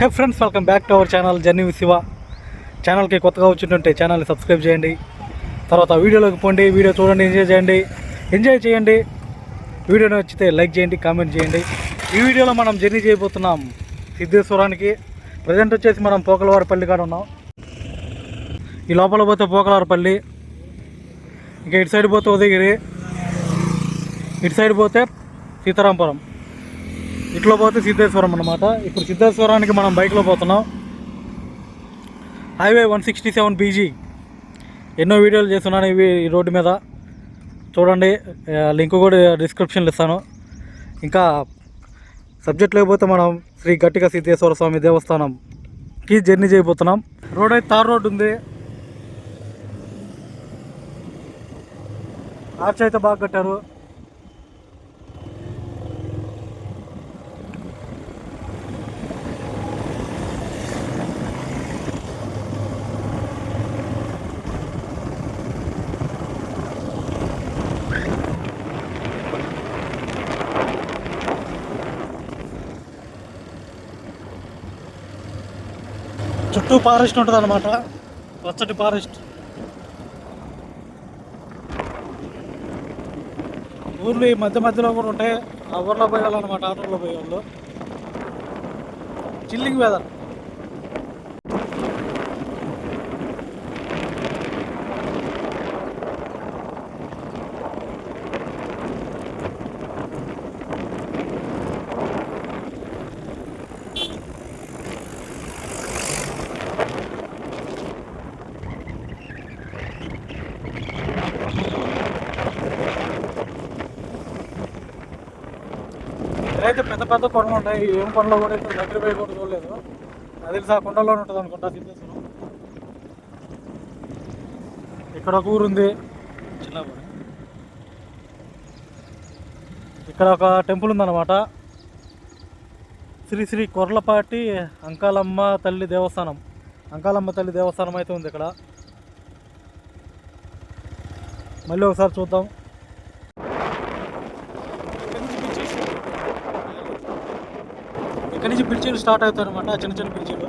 Hey friends welcome back to our channel journey with Shiva. ఛానల్కి కొత్తగా వచ్చింటుంటే ఛానల్ని subscribe చేయండి. తర్వాత వీడియోలోకి పోండి వీడియో చూడండి ఎంజాయ్ చేయండి. ఎంజాయ్ చేయండి. వీడియో నచ్చితే లైక్ చేయండి కామెంట్ చేయండి. ఈ వీడియోలో మనం జర్నీ చేయబోతున్నాం సిద్ధేశ్వరానికి. ప్రజెంట్ వచ్చేసి మనం పోకలవారిపల్లి కాడ ఉన్నాం. ఈ లోపల పోతే పోకలవారిపల్లి ఇంకా ఇటు సైడ్ పోతే ఉదయగిరి ఇటు సైడ్ పోతే సీతారాంపురం. ఇట్లా పోతే సిద్ధేశ్వరం అనమాట ఇప్పుడు సిద్ధేశ్వరానికి మనం బైక్లో పోతున్నాం. Highway one sixty seven busy ఎన్నో వీడియోలు చేస్తున్నాను ఇవి ఈ రోడ్డు మీద. చూడండి లింక్ కూడా డిస్క్రిప్షన్లో ఇస్తాను. ఇంకా సబ్జెక్ట్ లేకపోతే మనం శ్రీ గట్టిక సిద్ధేశ్వర స్వామి దేవస్థానంకి జర్నీ చేయబోతున్నాం. రోడ్ అయితే తార్ రోడ్ ఉంది. ఆర్చ్ అయితే బాగా కట్టారు. చుట్టూ ఫారెస్ట్ ఉంటుంది అనమాట పచ్చటి ఫారెస్ట్. ఊర్లు ఈ మధ్య మధ్యలో కూడా ఉంటాయి. ఆ ఊర్లో పోయేవాళ్ళనమాట ఆటోలో పోయేవాళ్ళు. చిల్లింగ్ వెదర్ అయితే పెద్ద పెద్ద కొండలు ఉంటాయి ఏం కొండలో కూడా అయితే దగ్గర పోయి కూడా చూడలేదు. అది ఆ కొండలోనే ఉంటుంది అనుకుంటా సిద్ధేశ్వరం. ఇక్కడ ఒక ఊరు ఉంది. చిన్న ఇక్కడ ఒక టెంపుల్ ఉందన్నమాట. శ్రీ శ్రీ కొర్లపాటి అంకాలమ్మ తల్లి దేవస్థానం. అంకాలమ్మ తల్లి దేవస్థానం అయితే ఉంది ఇక్కడ. మళ్ళీ ఒకసారి చూద్దాం. ఇక్కడి నుంచి బ్రిడ్జీలు స్టార్ట్ అవుతారు అనమాట చిన్న చిన్న బ్రిడ్జీలు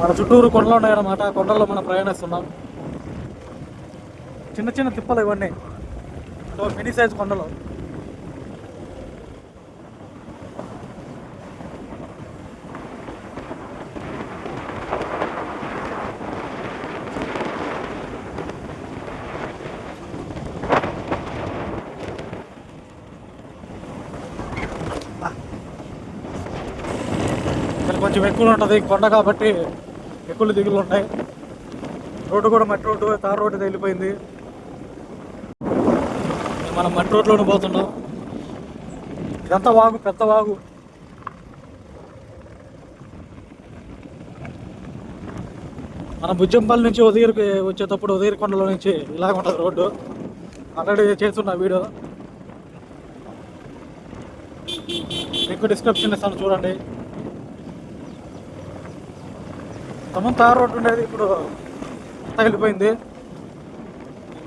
మన చుట్టూరు కొండలు ఉన్నాయన్నమాట కొండల్లో మనం ప్రయాణిస్తున్నాం. చిన్న చిన్న తిప్పలు ఇవన్నీ. సో మినీ సైజ్ కొండలు ఇక్కడ కొంచెం ఎక్కువ ఉంటుంది. కొండ కాబట్టి ఎక్కువ దిగులు ఉంటాయి. రోడ్డు కూడా మట్టి రోడ్డు తార రోడ్డు తగిలిపోయింది మనం మట్టి రోడ్లోనే పోతున్నాం. ఇదంతా వాగు పెద్ద వాగు. మన బుజ్జంపల్లి నుంచి ఉదయగిరికి వచ్చేటప్పుడు ఉదయగిరి కొండలో నుంచి ఇలాగ ఉంటుంది రోడ్డు. ఆల్రెడీ చేస్తున్నా వీడియో. లింక్ డిస్క్రిప్షన్ ఇస్తాను చూడండి. తమన్ తార్ రోడ్డు ఉండేది ఇప్పుడు తగిలిపోయింది.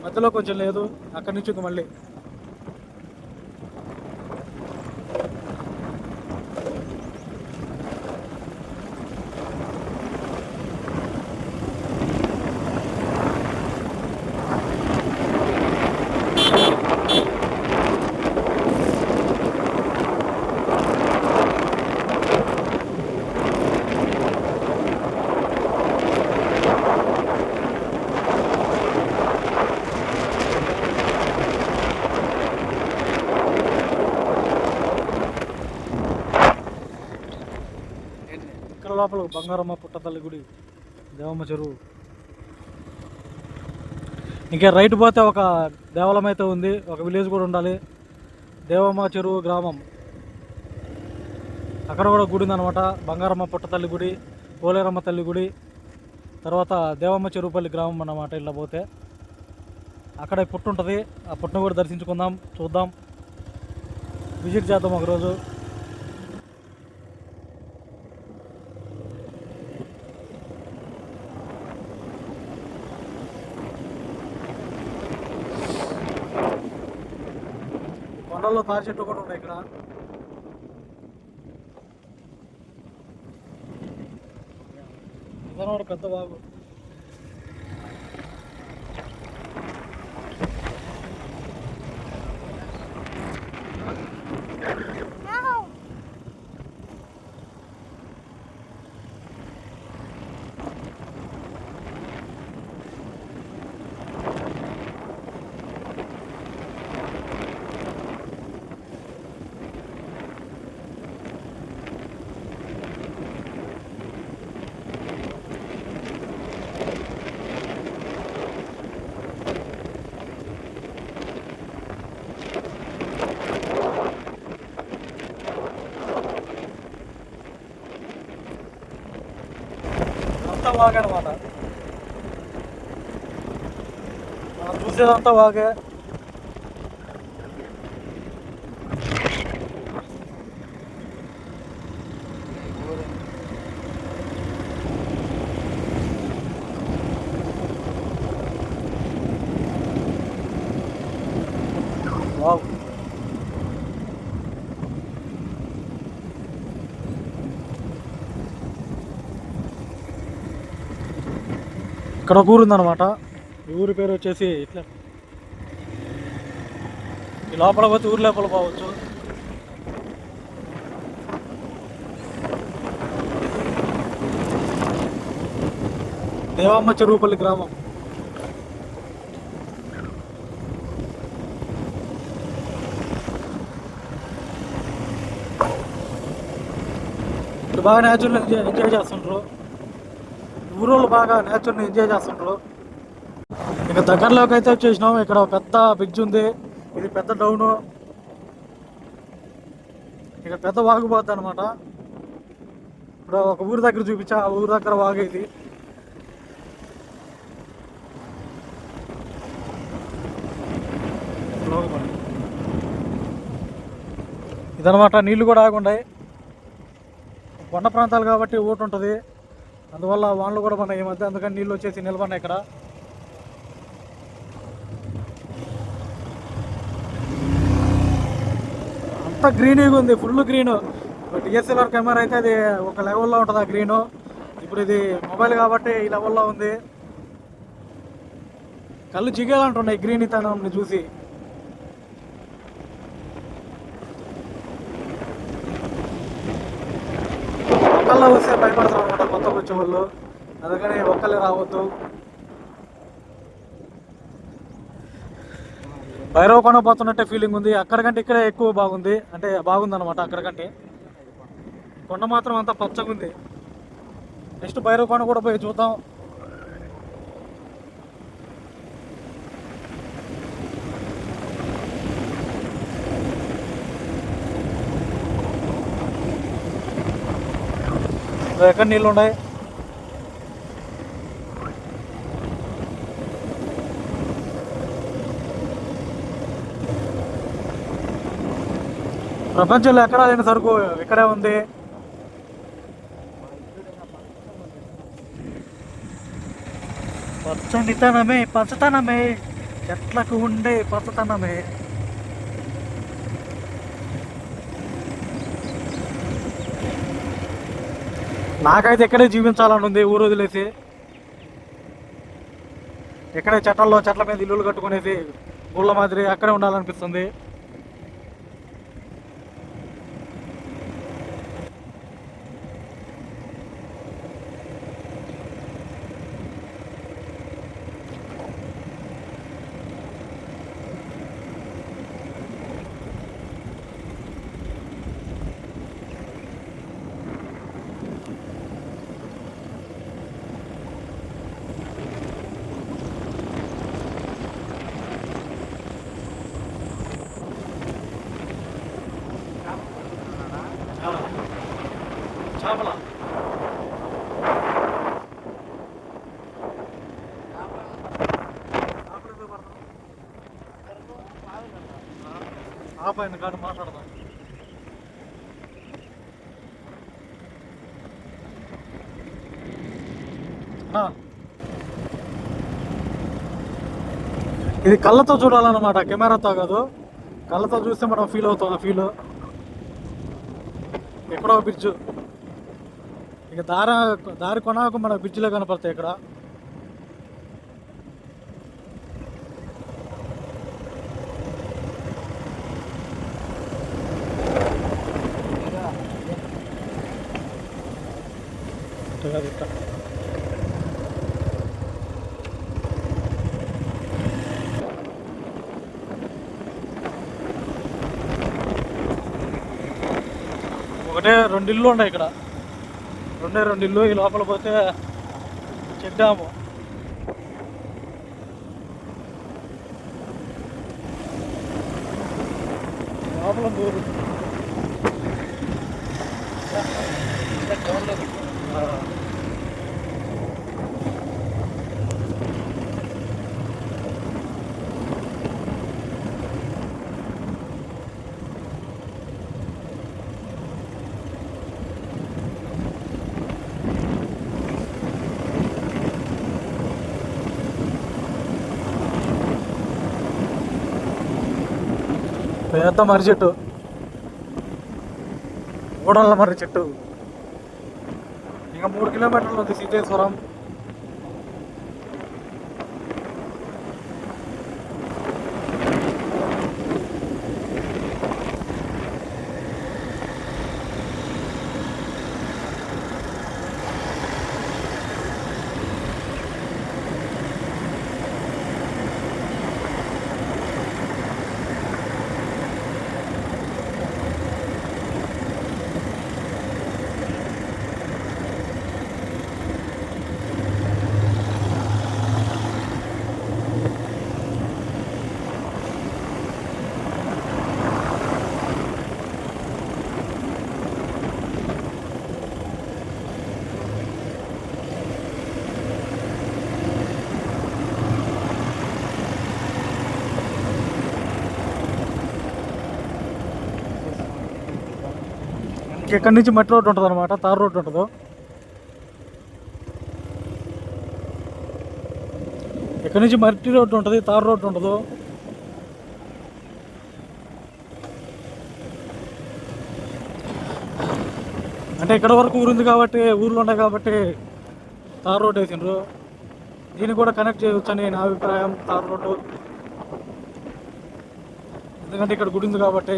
మధ్యలో కొంచెం లేదు. అక్కడి నుంచి ఇంక మళ్ళీ ఇక్కడ లోపల బంగారమ్మ పుట్టతల్లి గుడి. దేవమ్మ చెరువు. ఇంకా రైట్ పోతే ఒక దేవాలయం అయితే ఉంది. ఒక విలేజ్ కూడా ఉండాలి. దేవమ్మ చెరువు గ్రామం. అక్కడ కూడా గుడి ఉందన్నమాట. బంగారమ్మ పుట్టతల్లి గుడి పోలేరమ్మ తల్లి గుడి. తర్వాత దేవమ్మ చెరువుపల్లి గ్రామం అన్నమాట ఇలా పోతే. అక్కడ పుట్టు ఉంటుంది ఆ పుట్టును కూడా దర్శించుకుందాం చూద్దాం. విజిట్ చేద్దాం ఒకరోజు. కొండల్లో తాడి చెట్లు కూడా ఉన్నాయి ఇక్కడ. ఇదనమాట పెద్ద బాబు. అంతా అనమాట మనం చూసేదంతా వాగే. ఇక్కడ ఒక ఊరు ఉందన్నమాట. ఈ ఊరి పేరు వచ్చేసి ఇట్లా. ఈ లోపల పోతే ఊరి లోపల పోవచ్చు. దేవమ్మ చెరువుపల్లి గ్రామం. ఇప్పుడు బాగా న్యాచురల్ ఎంజాయ్ ఎంజాయ్ చేస్తుంటారు ఊరోళ్ళు బాగా నేచర్ని ఎంజాయ్ చేస్తుంటారు. ఇక దగ్గరలోకి అయితే వచ్చేసినాం. ఇక్కడ ఒక పెద్ద బ్రిడ్జ్ ఉంది. ఇది పెద్ద డౌన్ ఇక పెద్ద వాగుపోద్ది అనమాట ఇప్పుడు ఒక ఊరి దగ్గర చూపించా. ఆ ఊరి దగ్గర వాగు ఇది. ఇదనమాట నీళ్ళు కూడా ఆగుండాయి. కొండ ప్రాంతాలు కాబట్టి ఊట ఉంటుంది. అందువల్ల వానలు కూడా మన ఈ మధ్య. అందుకని నీళ్ళు వచ్చేసి నిలబడినాయి ఇక్కడ. అంత గ్రీనీగా ఉంది ఫుల్ గ్రీన్. డిఎస్ఎల్ఆర్ కెమెరా అయితే అది ఒక లెవెల్లో ఉంటుంది ఆ గ్రీను. ఇప్పుడు ఇది మొబైల్ కాబట్టి ఈ లెవెల్లో ఉంది. కళ్ళు జిగేలంటున్నాయి గ్రీన్ తనం చూసి. కళ్ళ వస్తే భయపడతాం అనమాట కొత్త వచ్చే వాళ్ళు అందుకని ఒక్కళ్ళే రావద్దు. భైరవ కొండ పోతున్నట్టే ఫీలింగ్ ఉంది. అక్కడికంటే ఇక్కడే ఎక్కువ బాగుంది. అంటే బాగుంది అనమాట అక్కడికంటే. కొండ మాత్రం అంతా పచ్చగా ఉంది నెక్స్ట్ భైరవ కొండ కూడా పోయి చూద్దాం. ఇదో ఎక్కడ నీళ్ళు ఉన్నాయి? ప్రపంచంలో ఎక్కడా లేని సరుకు ఇక్కడే ఉంది. పచ్చనితనమే పచ్చతనమే చెట్లకు ఉండే పచ్చతనమే. నాకైతే ఇక్కడే జీవించాలని ఉంది ఊరు వదిలేసి. ఇక్కడే చెట్లలో చెట్ల మీద ఇల్లులు కట్టుకునేసి ఊళ్ళ మాదిరి అక్కడే ఉండాలనిపిస్తుంది. ఆపైన కాదు మాట్లాడదాం? ఇది కళ్ళతో చూడాలన్నమాట కెమెరాతో కాదు. కళ్ళతో చూస్తే మనం ఫీల్ అవుతాం ఆ ఫీల్ ఎక్కడో బ్రిడ్జ్ ఇక దారి దారి కొనాక మన బ్రిడ్జ్లో కనపడతాయి ఇక్కడ. ఇట్ట ఒకటే రెండు ఇల్లు ఉన్నాయి ఇక్కడ. రెండే రెండు ఇల్లు ఈ లోపల పోతే చెక్ డ్యాము. లోపల దూరు ఆ. పెద్ద మర్రి చెట్టు. ఓడల మర్రి చెట్టు. ఇంకా మూడు కిలోమీటర్లు ఉంది సీతేశ్వరం ఇక్కడ నుంచి మట్టి రోడ్డు ఉంటుంది అనమాట తార్ రోడ్డు ఉంటుంది. ఇక్కడ నుంచి మట్టి రోడ్డు ఉంటుంది తార్ రోడ్డు ఉండదు అంటే ఇక్కడ వరకు ఊరుంది కాబట్టి ఊర్లో ఉన్నాయి కాబట్టి తార్ రోడ్డు వేసిండ్రు. దీన్ని కూడా కనెక్ట్ చేయవచ్చని నా అభిప్రాయం తార్ రోడ్డు. ఎందుకంటే ఇక్కడ గుడి ఉంది కాబట్టి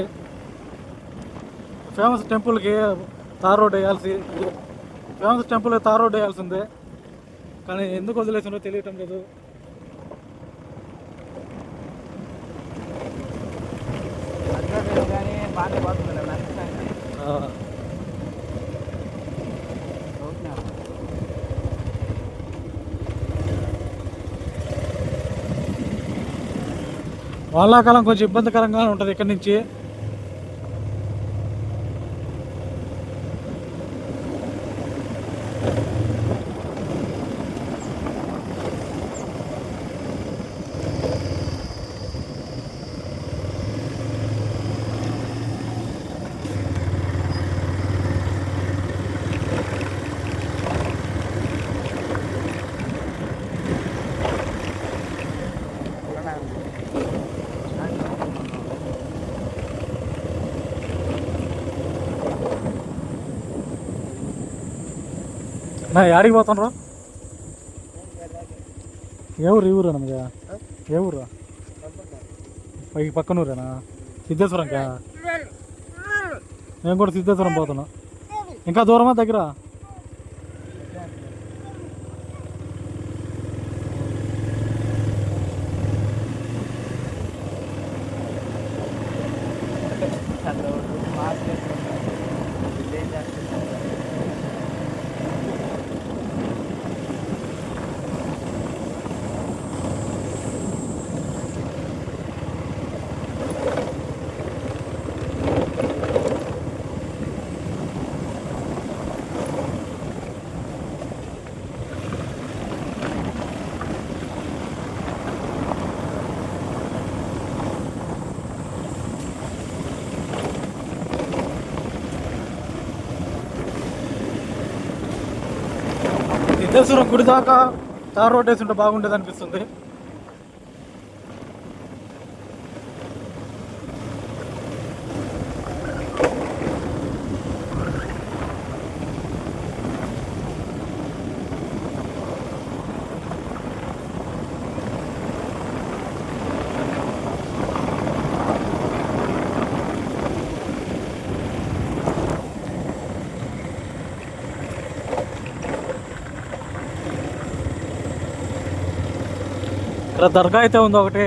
ఫేమస్ టెంపుల్కి తార్ రోడ్ వేయాల్సి ఫేమస్ టెంపుల్ తార్ రోడ్ వేయాల్సిందే. కానీ ఎందుకు వదిలేసిందో తెలియటం లేదు. కానీ వానాకాలం కొంచెం ఇబ్బందికరంగా ఉంటుంది ఇక్కడి నుంచి. నా యాడికి పోతాను ఏ ఊరు ఈ ఊరు అనగా ఏ ఊరు? పైకి పక్కన ఊరేనా? సిద్ధేశ్వరంకా? నేను కూడా సిద్ధేశ్వరం పోతున్నా. ఇంకా దూరమా దగ్గర? సిద్ధేశ్వరం గుడి దాకా తార్ రోడ్ వేసి ఉంటే బాగుండేది అనిపిస్తుంది. దర్గా అయితే ఉంది ఒకటి.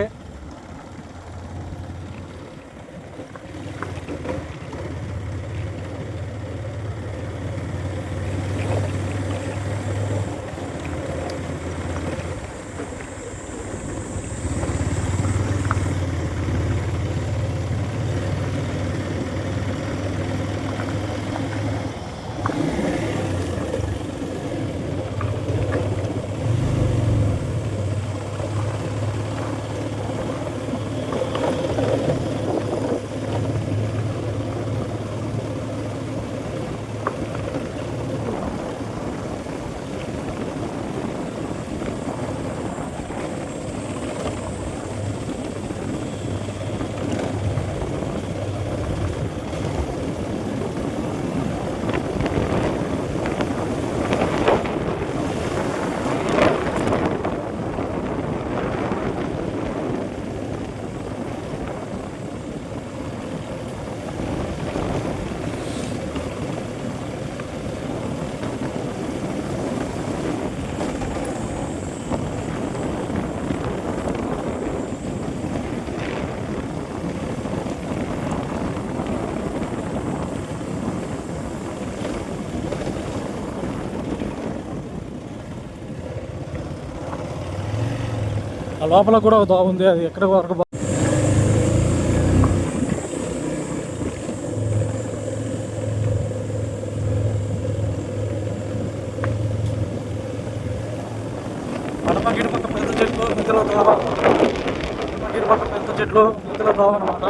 ఆ లోపల కూడా ఒక దోవ ఉంది. అది ఎక్కడ వరకు బా- అడప గిడపక్క పెద్ద చెట్లు మధ్యలో దోవ అడప గిడపక్క పెద్ద చెట్లు మధ్యలో దోవ అనమాట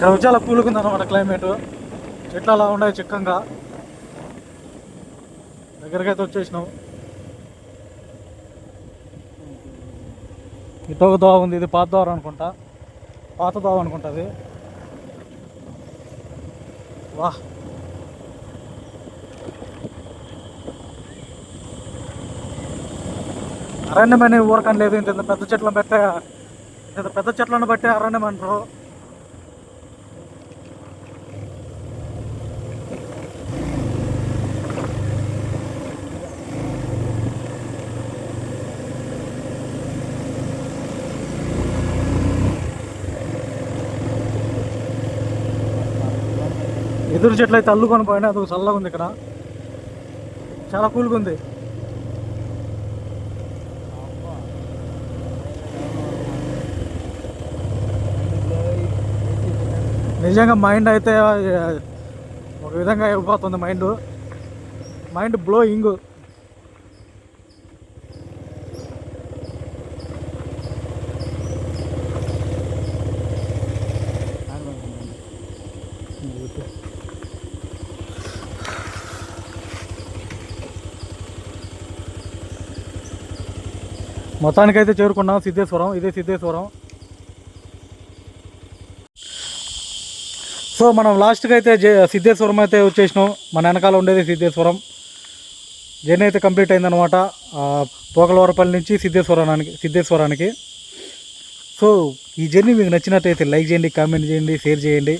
ఇక్కడ వచ్చి అలా కూలుకుంది అనమాట క్లైమేట్. చెట్లు అలా ఉన్నాయి చిక్కంగా. దగ్గరకైతే అయితే వచ్చేసినాం. ఇటు ఒక దోవ ఉంది ఇది పాత దోవ అనుకుంటా. పాత దోవ అనుకుంటా అది. వా అరణ్యం ఊరకం లేదు ఇంత పెద్ద చెట్లను పెట్టే. ఇంత పెద్ద చెట్లను బట్టే అరణ్యం అంటారు ఎదురు చెట్లు అయితే అల్లుకొని పోయినా అది చల్లగా ఉంది ఇక్కడ. చాలా కూల్గా ఉంది. నిజంగా మైండ్ అయితే ఒక విధంగా అయిపోతుంది మైండ్. Mind blowing. మొత్తానికైతే చేరుకున్నాం. సిద్ధేశ్వరం ఇదే సిద్ధేశ్వరం. సో మనం లాస్ట్కి అయితే జే- సిద్ధేశ్వరం అయితే వచ్చేసినాం. మన వెనకాల ఉండేది సిద్ధేశ్వరం. జర్నీ అయితే కంప్లీట్ అయిందనమాట పోకలవరపల్లి నుంచి సిద్ధేశ్వరానికి సిద్ధేశ్వరానికి. సో ఈ జర్నీ మీకు నచ్చినట్టయితే లైక్ చేయండి కామెంట్ చేయండి షేర్ చేయండి.